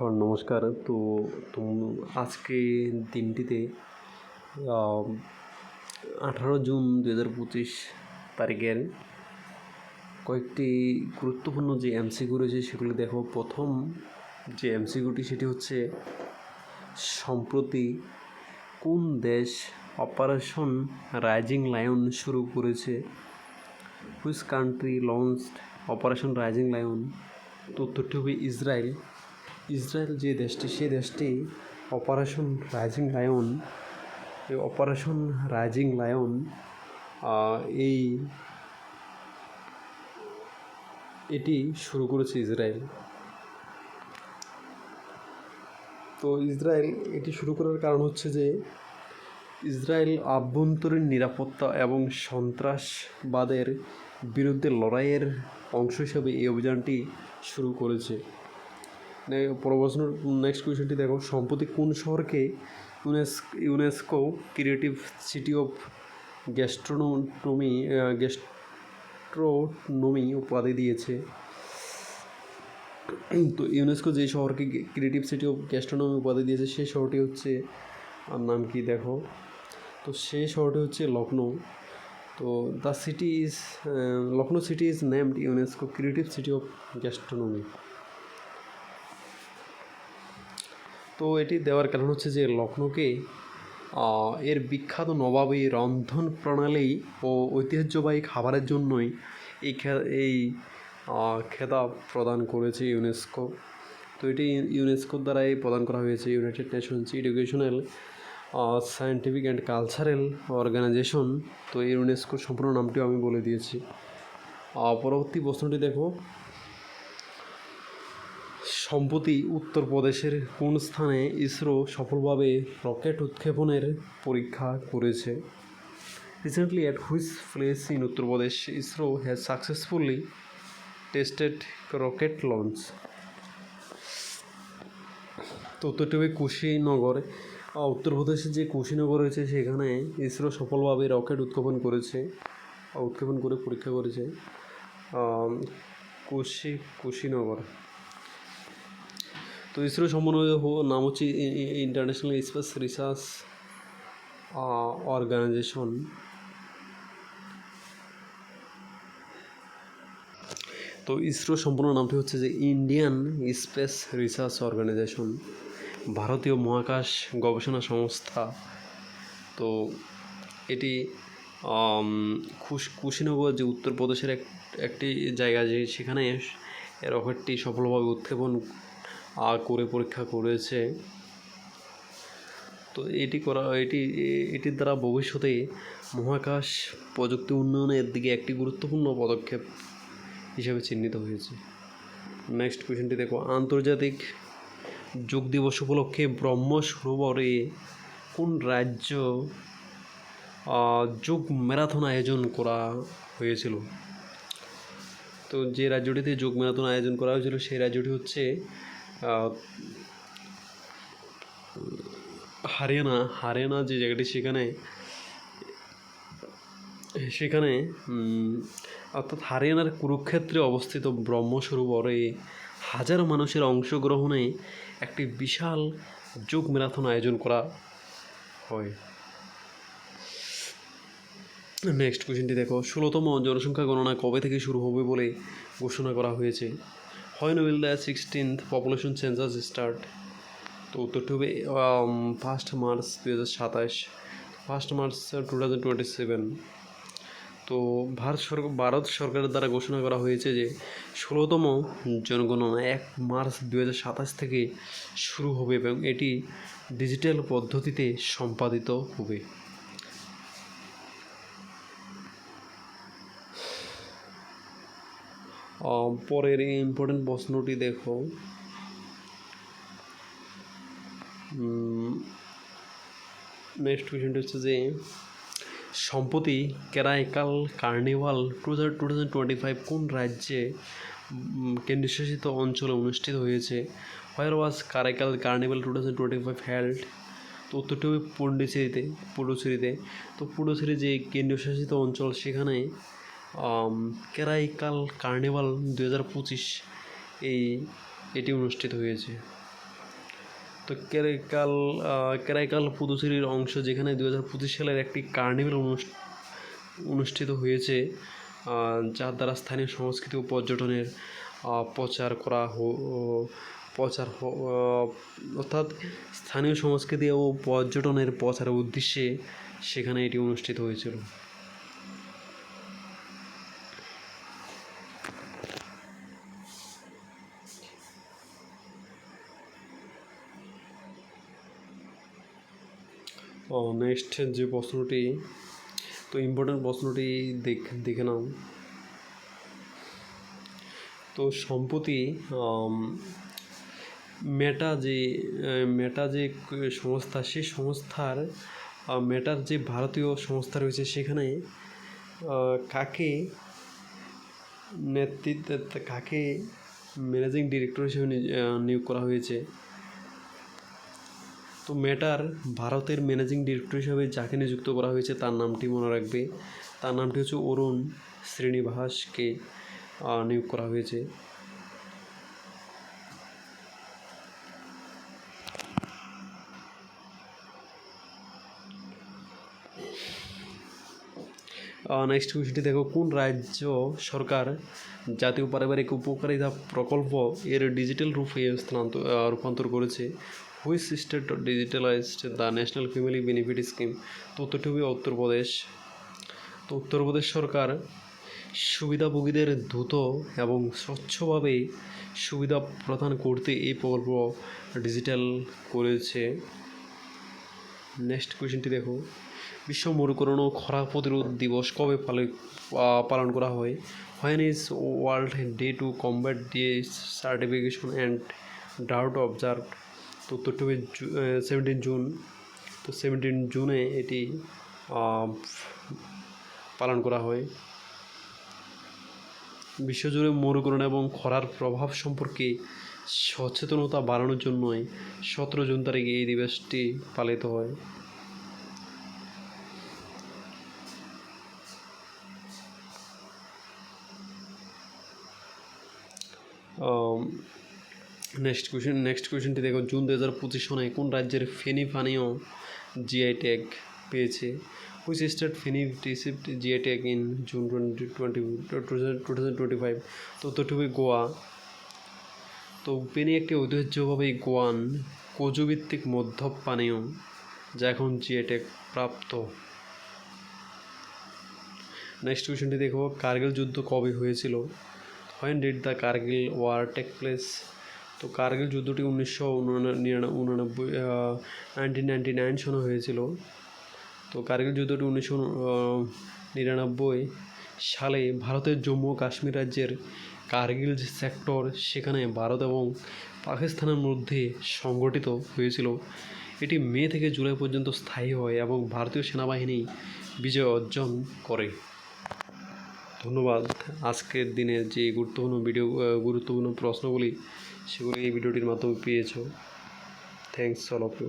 হ্যাঁ নমস্কার। তো আজকে দিনটিতে আঠারো জুন দু হাজার পঁচিশ তারিখের কয়েকটি গুরুত্বপূর্ণ যে এমসিকিউ রয়েছে সেগুলি দেখো। প্রথম যে এমসিকিউটি সেটি হচ্ছে, সম্প্রতি কোন দেশ অপারেশন রাইজিং লায়ন শুরু করেছে? Which country launched operation rising lion তো উত্তরটি হবে ইসরায়েল। ইসরায়েল যে দেশটি সেই দেশটি অপারেশন রাইজিং লায়ন এই অপারেশন রাইজিং লায়ন এই এটি শুরু করেছে ইসরায়েল। তো ইসরায়েল এটি শুরু করার কারণ হচ্ছে যে, ইসরায়েল আভ্যন্তরীণ নিরাপত্তা এবং সন্ত্রাসবাদের বিরুদ্ধে লড়াইয়ের অংশ হিসেবে এই অভিযানটি শুরু করেছে। প্রশ্ন নেক্সট কোয়েশ্চেনটি দেখো, সম্প্রতি কোন শহরকে ইউনেস UNESCO creative city of gastronomy gastronomy উপাধি দিয়েছে। তো ইউনেস্কো যে শহরকে ক্রিয়েটিভ সিটি অফ গ্যাস্ট্রোনমি উপাধি দিয়েছে সেই শহরটি হচ্ছে, আর নাম কি দেখো? তো সেই শহরটি হচ্ছে লখনৌ তো the city is Lucknow city is named UNESCO creative city of gastronomy তো এটি দেওয়ার কারণ হচ্ছে যে লখনৌকে এর বিখ্যাত নবাবী রন্ধন প্রণালী ও ঐতিহ্যবাহী খাবারের জন্যই এই এই খেতাব প্রদান করেছে ইউনেস্কো। তো এটি ইউনেস্কোর দ্বারাই প্রদান করা হয়েছে। United Nations Educational Scientific and Cultural Organization. তো এই ইউনেস্কোর সম্পূর্ণ নামটিও আমি বলে দিয়েছি। পরবর্তী প্রশ্নটি দেখো। সম্প্রতি উত্তরপ্রদেশের কোন স্থানে ইসরো সফলভাবে রকেট উৎক্ষেপণের পরীক্ষা করেছে? Recently at which place in Uttar Pradesh ISRO has successfully tested rocket launch তো উত্তরটি কুশীনগর উত্তরপ্রদেশের যে কুশীনগর রয়েছে, সেখানে ইসরো সফলভাবে রকেট উৎক্ষেপণ করেছে, উৎক্ষেপণ করে পরীক্ষা করেছে। কুশি কুশীনগর। তো ইসরো সম্পূর্ণ নাম হচ্ছে ইন্টারন্যাশনাল স্পেস রিসার্চ অর্গানাইজেশন তো ইসরো সম্পূর্ণ নামটি হচ্ছে যে ইন্ডিয়ান স্পেস রিসার্চ অর্গানাইজেশন ভারতীয় মহাকাশ গবেষণা সংস্থা। তো এটি কুশীনগর যে উত্তরপ্রদেশের এক, একটি জায়গা যে সেখানে রকেটটি সফলভাবে উৎক্ষেপণ করে পরীক্ষা করেছে। তো এটি করা, এটি এটির দ্বারা ভবিষ্যতে মহাকাশ প্রযুক্তি উন্নয়নের দিকে একটি গুরুত্বপূর্ণ পদক্ষেপ হিসেবে চিহ্নিত হয়েছে। নেক্সট কোয়েশ্চেনটি দেখো, আন্তর্জাতিক যোগ দিবস উপলক্ষে ব্রহ্ম সরোবরে কোন রাজ্য যোগ ম্যারাথন আয়োজন করা হয়েছিল? তো যে রাজ্যটিতে যোগ ম্যারাথন আয়োজন করা হয়েছিল, সেই রাজ্যটি হচ্ছে হারিয়ানা হারিয়ানা যে জায়গাটি সেখানে সেখানে অর্থাৎ হারিয়ানার কুরুক্ষেত্রে অবস্থিত ব্রহ্মসরোবরে হাজার মানুষের অংশগ্রহণে একটি বিশাল যোগ ম্যারাথন আয়োজন করা হয়। নেক্সট কোয়েশ্চেনটি দেখো, ষোলোতম জনসংখ্যা গণনা কবে থেকে শুরু হবে বলে ঘোষণা করা হয়েছে? হয় will the sixteenth population census start তো উত্তরটি হবে ফার্স্ট মার্চ দু হাজার সাতাশ first March two thousand twenty seven তো ভারত সরকার ভারত সরকারের দ্বারা ঘোষণা করা হয়েছে যে ষোলোতম জনগণনা এক মার্চ দু হাজার সাতাশ থেকে শুরু হবে এবং এটি ডিজিটাল পদ্ধতিতে সম্পাদিত হবে। পরের এই ইম্পর্টেন্ট প্রশ্নটি দেখো। নেক্সট কোয়েশনটি হচ্ছে যে, সম্প্রতি Karaikal carnival two two thousand twenty five কোন রাজ্যে কেন্দ্রশাসিত অঞ্চলে অনুষ্ঠিত হয়েছে? Where was Karaikal carnival two thousand twenty five held তো উত্তরটি হবে পন্ডিচেরিতে পুডুচেরিতে। তো পুডুচেরি যে কেন্দ্রশাসিত অঞ্চল সেখানে কেরাইকাল কার্নিভাল দু হাজার পঁচিশ এই, এটি অনুষ্ঠিত হয়েছে। তো কেরাইকাল কেরাইকাল পুদুচেরির অংশ যেখানে দু হাজার পঁচিশ সালের একটি কার্নিভাল অনুষ্ঠিত হয়েছে যার দ্বারা স্থানীয় সংস্কৃতি ও পর্যটনের প্রচার করা প্রচার অর্থাৎ স্থানীয় সংস্কৃতি ও পর্যটনের প্রচারের উদ্দেশ্যে সেখানে এটি অনুষ্ঠিত হয়েছিল। নেক্সট যে প্রশ্নটি, তো ইম্পর্টেন্ট প্রশ্নটি দেখ, দেখে নাও। তো সম্প্রতি মেটা যে মেটা যে সংস্থা, সেই সংস্থার মেটার যে ভারতীয় সংস্থা রয়েছে সেখানে কাকে নেতৃত্ব, কাকে ম্যানেজিং ডিরেক্টর হিসেবে নিয়োগ করা হয়েছে? তো মেটার ভারতের ম্যানেজিং ডিরেক্টর হিসাবে যাকে নিযুক্ত করা হয়েছে, তার নামটি মনে রাখবে। তার নামটি হচ্ছে অরুণ শ্রীনিবাসকে নিয়োগ করা হয়েছে। নেক্সট কোয়েশ্চনটি দেখো, কোন রাজ্য সরকার জাতীয় পারিবারিক উপকারিতা প্রকল্প এর ডিজিটাল রূপে স্থানান্তর রূপান্তর করেছে? Which state digitalized the national family benefit scheme তো উত্তরপ্রদেশ তো উত্তরপ্রদেশ সরকার সুবিধাভোগীদের দ্রুত এবং স্বচ্ছভাবে সুবিধা প্রদান করতে এই প্রকল্প ডিজিটাল করেছে। নেক্সট কোয়েশ্চেনটি দেখো। বিশ্ব মরুকরণ ও খরা প্রতিরোধ দিবস কবে পালে পালন করা হয়? When is world day to combat desertification and doubt observe তো হবে সেভেন্টিন জুন তো সেভেন্টিন জুনে এটি পালন করা হয়। বিশ্বজুড়ে মরুকরণ এবং খরার প্রভাব সম্পর্কে সচেতনতা বাড়ানোর জন্যই সতেরো জুন তারিখে এই দিবসটি পালিত হয়। নেক্সট কোয়েশন নেক্সট কোয়েশনটি দেখো জুন দু হাজার পঁচিশ সনে কোন রাজ্যের ফেনি পানীয় জিআই ট্যাগ পেয়েছে? Which state feni received GI tag in June twenty twenty two thousand twenty five তো উত্তরটি গোয়া। তো পেনি একটি ঐতিহ্যভাবে গোয়ান কোজোভিত্তিক মধ্য পানীয়, যা এখন জিআই ট্যাগ প্রাপ্ত। নেক্সট কোয়েশ্চেনটি দেখো কার্গিল যুদ্ধ কবে হয়েছিল? When did the Kargil war take place তো কার্গিল যুদ্ধটি উনিশশো উননব্বই নাইনটিন নাইনটি নাইন সনে হয়েছিল। তো কার্গিল যুদ্ধটি উনিশশো নিরানব্বই সালে ভারতের জম্মু কাশ্মীর রাজ্যের কার্গিল যে সেক্টর, সেখানে ভারত এবং পাকিস্তানের মধ্যে সংগঠিত হয়েছিল। এটি মে থেকে জুলাই পর্যন্ত স্থায়ী হয় এবং ভারতীয় সেনাবাহিনী বিজয় অর্জন করে। ধন্যবাদ। আজকের দিনের যে গুরুত্বপূর্ণ ভিডিও গুরুত্বপূর্ণ প্রশ্নগুলি সেগুলি এই ভিডিওটির মাধ্যমে পেয়েছ। Thanks all of you